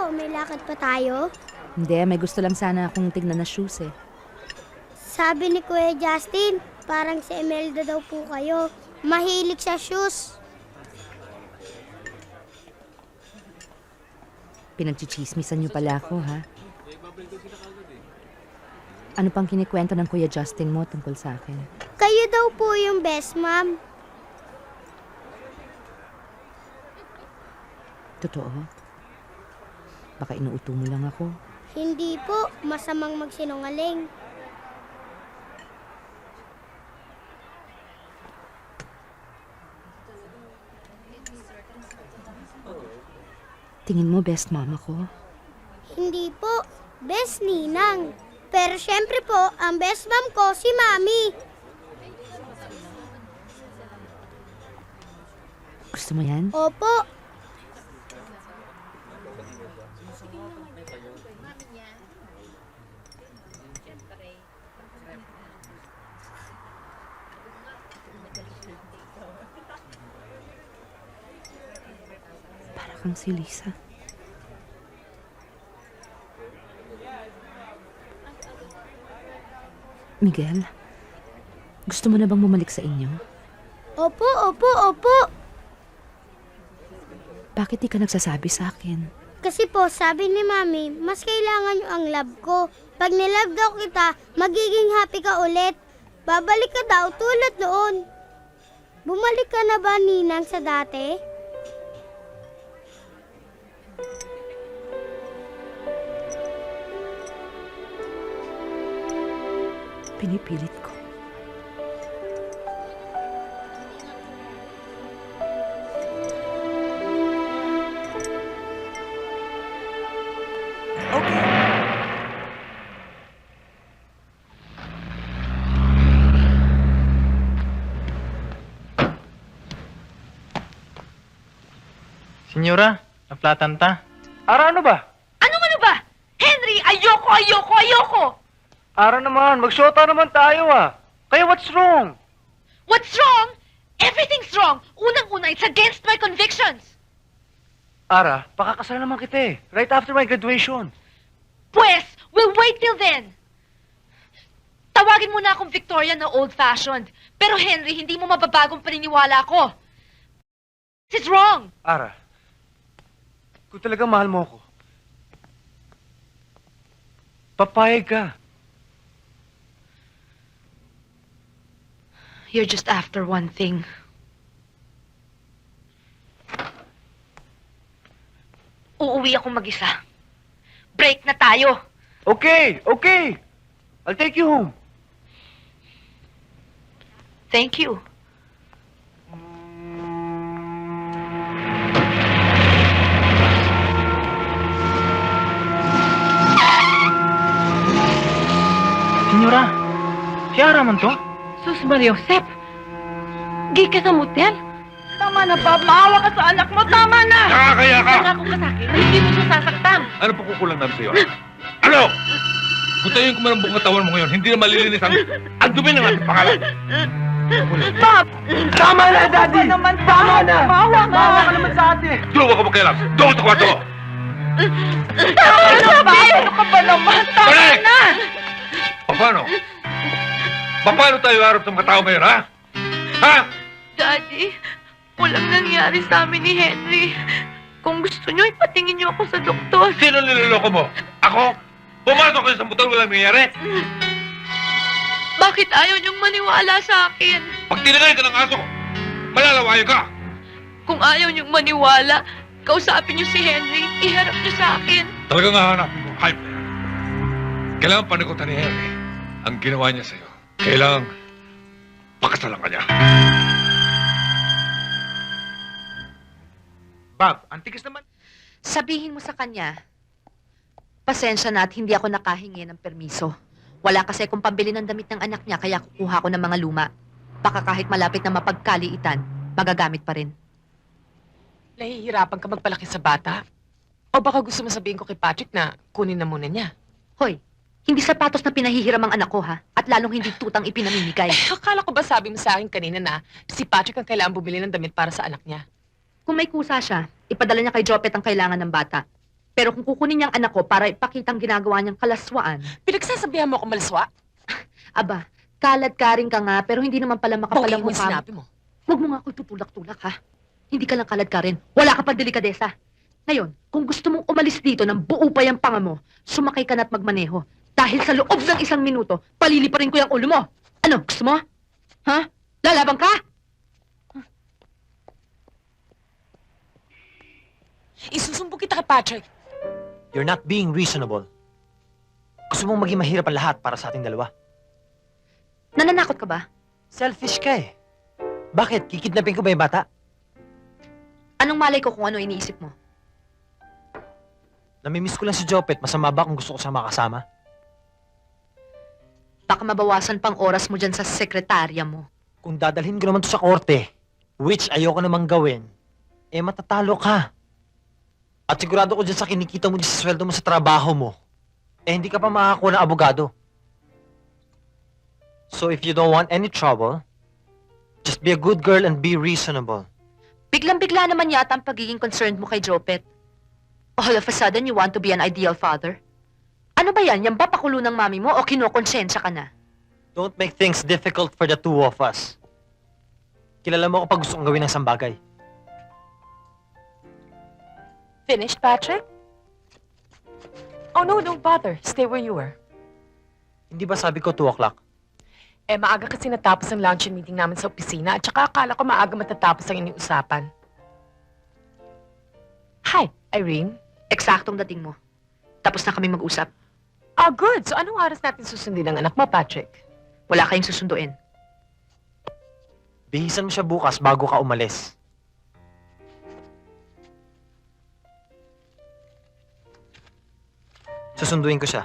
po, may lakad pa tayo? Hindi, may gusto lang sana akong tignan na shoes eh. Sabi ni Kuya Justin, parang si Imelda daw po kayo. Mahilig sa shoes. Pinagchichismisan niyo pala ako, ha? Ano pang kinikwento ng Kuya Justin mo tungkol sa akin? Kayo daw po yung best ma'am. Totoo? Baka inuuto mo lang ako. Hindi po, masamang magsinungaling. Tingin mo best mama ko? Hindi po, best ninang. Pero syempre po, ang best ma'am ko si Mami. Gusto mo yan? Opo, kang si Lisa. Miguel, gusto mo na bang bumalik sa inyo? opo, opo, opo. Bakit di ka nagsasabi sa akin? Kasi po, sabi ni Mami, mas kailangan nyo ang love ko. Pag nilove daw kita, magiging happy ka ulit. Babalik ka daw tulad noon. Bumalik ka na ba, Ninang, sa dati? Pinipilit ko. Senyora, naplatan ta. Ara ano ba? Anong ano ba? Henry, ayoko, ayoko, ayoko! Ara naman, magsyota naman tayo ah. Kaya what's wrong? What's wrong? Everything's wrong! Unang-una, it's against my convictions! Ara, pakakasal naman kita eh. Right after my graduation. Pues, we'll wait till then! Tawagin mo na akong Victoria na old-fashioned. Pero Henry, hindi mo mababagong paniniwala ko. This is wrong! Ara, kung talagang mahal mo ako, papayag ka. You're just after one thing. Uuwi ako mag-isa. Break na tayo. Okay, okay. I'll take you home. Thank you. Senyora, si Ara man to? Sus Maria Josep! Gi ka sa motel? Tama na, Bob. Maawa ka sa anak mo. Tama na! Nakakaya ka! Nangako ka sa akin na hindi mo siya sasaktan. Ano pa kukulang namin sa'yo? ha? Ano? Kung tayo yung kumarang buong katawan mo ngayon, hindi na malilinis ang... Ang dumi ng ating pangalan! Bob! Tama na, Daddy! naman, Tama na! Maawa ka! Maawa ka naman sa ate! Tuwa ka magkailang! Doon sa kwarto! Tama na, Bob! Ano ka ba naman? Tama na! O paano? Pa- Paano tayo harap sa mga tao ngayon, ha? Ha? Daddy, walang nangyari sa amin ni Henry. Kung gusto niyo, ipatingin niyo ako sa doktor. Sino niloloko mo? Ako? Pumasok kayo sa motel, walang nangyayari. Bakit ayaw niyong maniwala sa akin? Pag tinagay ka ng aso, malalawayo ka. Kung ayaw niyong maniwala, kausapin niyo si Henry, iharap niyo sa akin. Talagang hahanapin mo, hype na yan. Kailangan panikutan ni Henry ang ginawa niya sa'yo. Kailangan pakasalan ka niya. Bob, antigas naman. Sabihin mo sa kanya, pasensya na at hindi ako nakahingi ng permiso. Wala kasi akong pambili ng damit ng anak niya kaya kukuha ko ng mga luma. Baka kahit malapit na mapagkaliitan, magagamit pa rin. Nahihirapan ka magpalaki sa bata? O baka gusto mo sabihin ko kay Patrick na kunin na muna niya? Hoy, hindi sapatos na pinahihiram ang anak ko ha, at lalong hindi tutang ipinamimigay. Akala ko ba sabi mo sa akin kanina na si Patrick ang kailangan bumili ng damit para sa anak niya? Kung may kusa siya, ipadala niya kay Jopet ang kailangan ng bata. Pero kung kukunin niyang anak ko para ipakitang ginagawa niyang kalaswaan, Pinagsasabihan mo ako malaswa? aba, kalad ka rin ka nga, pero hindi naman pala makapalang mo yung mukha. sinabi mo. Huwag mo nga ako tutulak-tulak, ha? Hindi ka lang kalad ka rin. Wala ka pang delikadesa. Ngayon, kung gusto mong umalis dito ng buo pa yung panga mo, sumakay ka na't magmaneho. Dahil sa loob ng isang minuto, paliliparin ko yung ulo mo. Ano, gusto mo? Ha? Lalaban ka? Isusumbo kita kay Patrick. You're not being reasonable. Gusto mong maging mahirap ang lahat para sa ating dalawa. Nananakot ka ba? Selfish ka eh. Bakit? Kikidnapin ko ba yung bata? Anong malay ko kung ano iniisip mo? Namimiss ko lang si Jopet. Masama ba kung gusto ko siya makasama? Baka mabawasan pang oras mo dyan sa sekretarya mo. Kung dadalhin ko naman to sa korte, which ayoko namang gawin, eh matatalo ka. At sigurado ko dyan sa kinikita mo dyan sa sweldo mo sa trabaho mo, eh hindi ka pa makakuha ng abogado. So if you don't want any trouble, just be a good girl and be reasonable. Biglang-bigla naman yata ang pagiging concerned mo kay Jopet. All of a sudden, you want to be an ideal father? Ano ba yan? Yan ba pakulo ng mami mo o kinokonsensya ka na? Don't make things difficult for the two of us. Kilala mo ako pag gusto kong gawin ng sambagay. Finished, Patrick? Oh, no, don't bother. Stay where you were. Hindi ba sabi ko 2 o'clock? Eh, maaga kasi natapos ang luncheon meeting namin sa opisina at saka akala ko maaga matatapos ang iniusapan. Hi, Irene. Eksaktong dating mo. Tapos na kami mag-usap. Ah, good. So anong oras natin susundin ang anak mo, Patrick? Wala kayong susunduin. Bihisan mo siya bukas bago ka umalis. Susunduin ko siya.